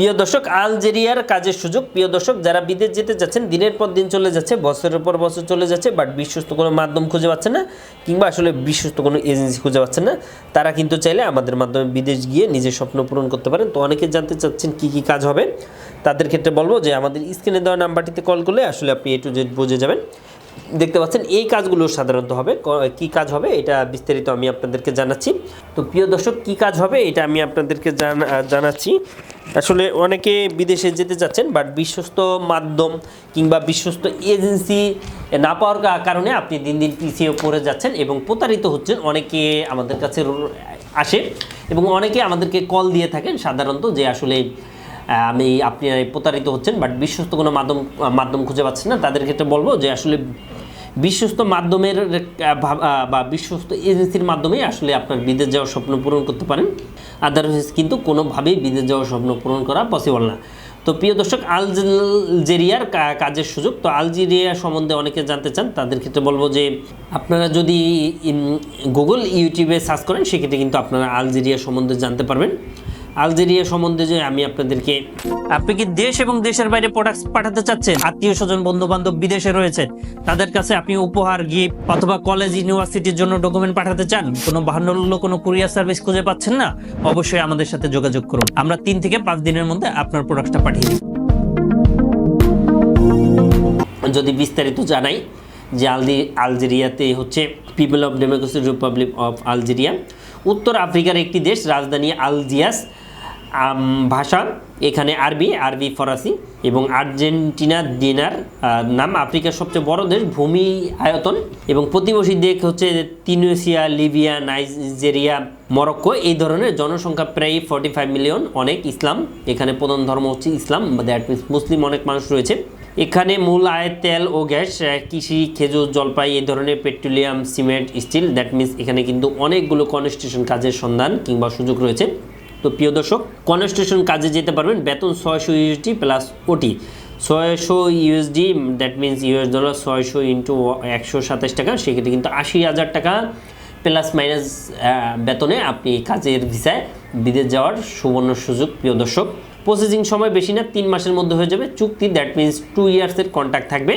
প্রিয় দর্শক, আলজেরিয়ার কাজের সুযোগ। প্রিয় দর্শক, যারা বিদেশ যেতে যাচ্ছেন, দিনের পর দিন চলে যাচ্ছে, বছরের পর বছর চলে যাচ্ছে বাট বিশ্বস্ত কোনো মাধ্যম খুঁজে পাচ্ছে না, কিংবা আসলে বিশ্বস্ত কোনো এজেন্সি খুঁজে পাচ্ছে না, তারা কিন্তু চাইলে আমাদের মাধ্যমে বিদেশ গিয়ে নিজের স্বপ্ন পূরণ করতে পারেন। তো অনেকে জানতে চাচ্ছেন কি কি কাজ হবে। তাদের ক্ষেত্রে বলব যে, আমাদের স্ক্রিনে দেওয়া নাম্বারটিতে কল করলে আসলে আপনি এ টু জেড বুঝে যাবেন। দেখতে পাচ্ছেন, এই কাজগুলো সাধারণত হবে। কি কাজ হবে এটা বিস্তারিত আমি আপনাদেরকে জানাচ্ছি। তো প্রিয় দর্শক, কি কাজ হবে এটা আমি আপনাদেরকে জানা- জানাচ্ছি। আসলে অনেকে বিদেশে যেতে যাচ্ছেন বাট বিশ্বস্ত মাধ্যম কিংবা বিশ্বস্ত এজেন্সি না পাওয়ার কারণে আপনি দিন দিন পিছিয়ে পড়ে যাচ্ছেন এবং প্রতারিত হচ্ছেন। অনেকে আমাদের কাছে আসে এবং অনেকে আমাদেরকে কল দিয়ে থাকেন সাধারণত যে আসলে আমি, আপনি প্রতারিত হচ্ছেন বাট বিশ্বস্ত কোনো মাধ্যম মাধ্যম খুঁজে পাচ্ছেন না। তাদের ক্ষেত্রে বলব যে আসলে বিশ্বস্ত মাধ্যমের বা বিশ্বস্ত এজেন্সির মাধ্যমে আসলে আপনার বিদেশ যাওয়ার স্বপ্ন পূরণ করতে পারেন। আদারওয়াইজ কিন্তু কোনোভাবেই বিদেশ যাওয়ার স্বপ্ন পূরণ করা পসিবল না। তো প্রিয় দর্শক, আলজেরিয়ার কাজের সুযোগ, তো আলজেরিয়া সম্বন্ধে অনেকে জানতে চান, তাদের ক্ষেত্রে বলব যে আপনারা যদি গুগল ইউটিউবে সার্চ করেন, সেক্ষেত্রে কিন্তু আপনারা আলজেরিয়া সম্বন্ধে জানতে পারবেন। আলজেরিয়া সম্বন্ধে যে আমি আপনাদেরকে আপনি কি দেশ এবং দেশের বাইরে প্রোডাক্ট পাঠাতে চাচ্ছেন? আত্মীয় স্বজন বন্ধু বান্ধব বিদেশে রয়েছে, তাদের কাছে আপনি উপহার গিফট অথবা কলেজ ইউনিভার্সিটির জন্য ডকুমেন্ট পাঠাতে চান? কোনো বাহান্ন কোনো কুরিয়ার সার্ভিস খুঁজে পাচ্ছেন না? অবশ্যই আমাদের সাথে যোগাযোগ করুন। আমরা তিন থেকে পাঁচ দিনের মধ্যে আপনার প্রোডাক্টটা পাঠিয়ে দিই। যদি বিস্তারিত জানাই যে আলজেরিয়াতে হচ্ছে people of democracy republic of Algeria উত্তর আফ্রিকার একটি দেশ, রাজধানী আলজিয়াস। ভাষা এখানে আরবি আরবি ফরাসি এবং আর্জেন্টিনা ডিনার। নাম আফ্রিকার সবচেয়ে বড় দেশ, ভূমি আয়তন এবং প্রতিবেশী দেশ হচ্ছে তিনুসিয়া, লিবিয়া, নাইজেরিয়া, মরক্কো। এই ধরনের জনসংখ্যা প্রায় ফর্টি ফাইভ মিলিয়ন অনেক ইসলাম। এখানে প্রধান ধর্ম হচ্ছে ইসলাম দ্যাট মিনস মুসলিম অনেক মানুষ রয়েছে। এখানে মূল আয় তেল ও গ্যাস কৃষি, খেজুর, জলপাই এই ধরনের petroleum, cement, steel that means এখানে কিন্তু অনেকগুলো কনস্ট্রাকশন কাজের সন্ধান কিংবা সুযোগ রয়েছে। তো প্রিয় দর্শক কনস্ট্রাকশন কাজে যেতে পারবেন বেতন ছয়শো ইউএসডি প্লাস ওটি ছয়শো USD that means US dollar ছয়শো ইন্টু একশো সাতাশ টাকা, সেক্ষেত্রে কিন্তু আশি হাজার টাকা। প্লাস মাইনাস বেতনে আপনি কাজের ভিসায় বিদেশ যাওয়ার সুবর্ণ সুযোগ, প্রিয় দর্শক। প্রসেসিং সময় বেশি না, তিন মাসের মধ্যে হয়ে যাবে চুক্তি। দ্যাট মিনস টু ইয়ার্সের কন্ট্যাক্ট থাকবে।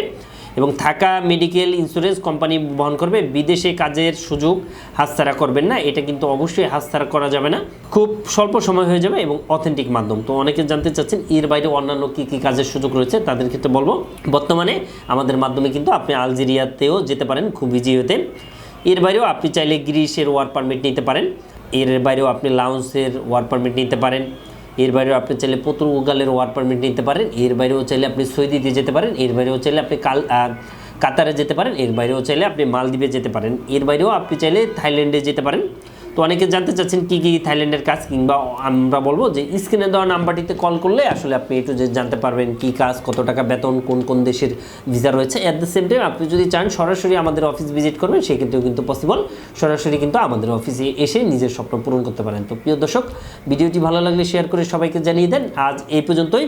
এবং থাকা মেডিকেল ইন্স্যুরেন্স কোম্পানি বহন করবে। বিদেশে কাজের সুযোগ হাতছাড়া করবেন না। এটা কিন্তু অবশ্যই হাতছাড়া করা যাবে না। খুব স্বল্প সময় হয়ে যাবে এবং অথেন্টিক মাধ্যম। তো অনেকে জানতে চাচ্ছেন, এর বাইরে অন্যান্য কী কী কাজের সুযোগ রয়েছে? তাদের ক্ষেত্রে বলব, বর্তমানে আমাদের মাধ্যমে কিন্তু আপনি আলজেরিয়াতেও যেতে পারেন খুব ইজি হতে। এর বাইরেও আপনি চাইলে গ্রিসের ওয়ার পারমিট নিতে পারেন। এর বাইরেও আপনি লাউন্সের ওয়ার পারমিট নিতে পারেন। এর বাইরেও আপনি চাইলে পর্তুগালের ওয়ার পারমিট নিতে পারেন। এর বাইরেও চাইলে আপনি সৌদিতে যেতে পারেন। এর বাইরেও চাইলে আপনি কাল কাতারে যেতে পারেন। এর বাইরেও চাইলে আপনি মালদ্বীপে যেতে পারেন। এর বাইরেও আপনি চাইলে থাইল্যান্ডে যেতে পারেন। তো অনেকে জানতে চাচ্ছেন কী কী থাইল্যান্ডের কাজ কিংবা আমরা বলব যে স্ক্রিনে দেওয়া নাম্বারটিতে কল করলে আসলে আপনি একটু যে জানতে পারবেন কী কাজ, কত টাকা বেতন, কোন কোন দেশের ভিসা রয়েছে। অ্যাট দ্য সেম টাইম আপনি যদি চান সরাসরি আমাদের অফিস ভিজিট করবেন সেক্ষেত্রেও কিন্তু পসিবল সরাসরি কিন্তু আমাদের অফিসে এসে নিজের স্বপ্ন পূরণ করতে পারেন। তো প্রিয় দর্শক, ভিডিওটি ভালো লাগলে শেয়ার করে সবাইকে জানিয়ে দেন। আজ এই পর্যন্তই।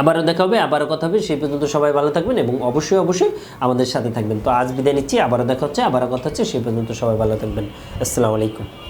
আবারও দেখা হবে, আবারও কথা হবে। সেই পর্যন্ত সবাই ভালো থাকবেন এবং অবশ্যই অবশ্যই আমাদের সাথে থাকবেন। তো আজ বিদায় নিচ্ছি, আবারও দেখা হচ্ছে, আবারও কথা হচ্ছে, সেই পর্যন্ত সবাই ভালো থাকবেন। আসসালামু আলাইকুম।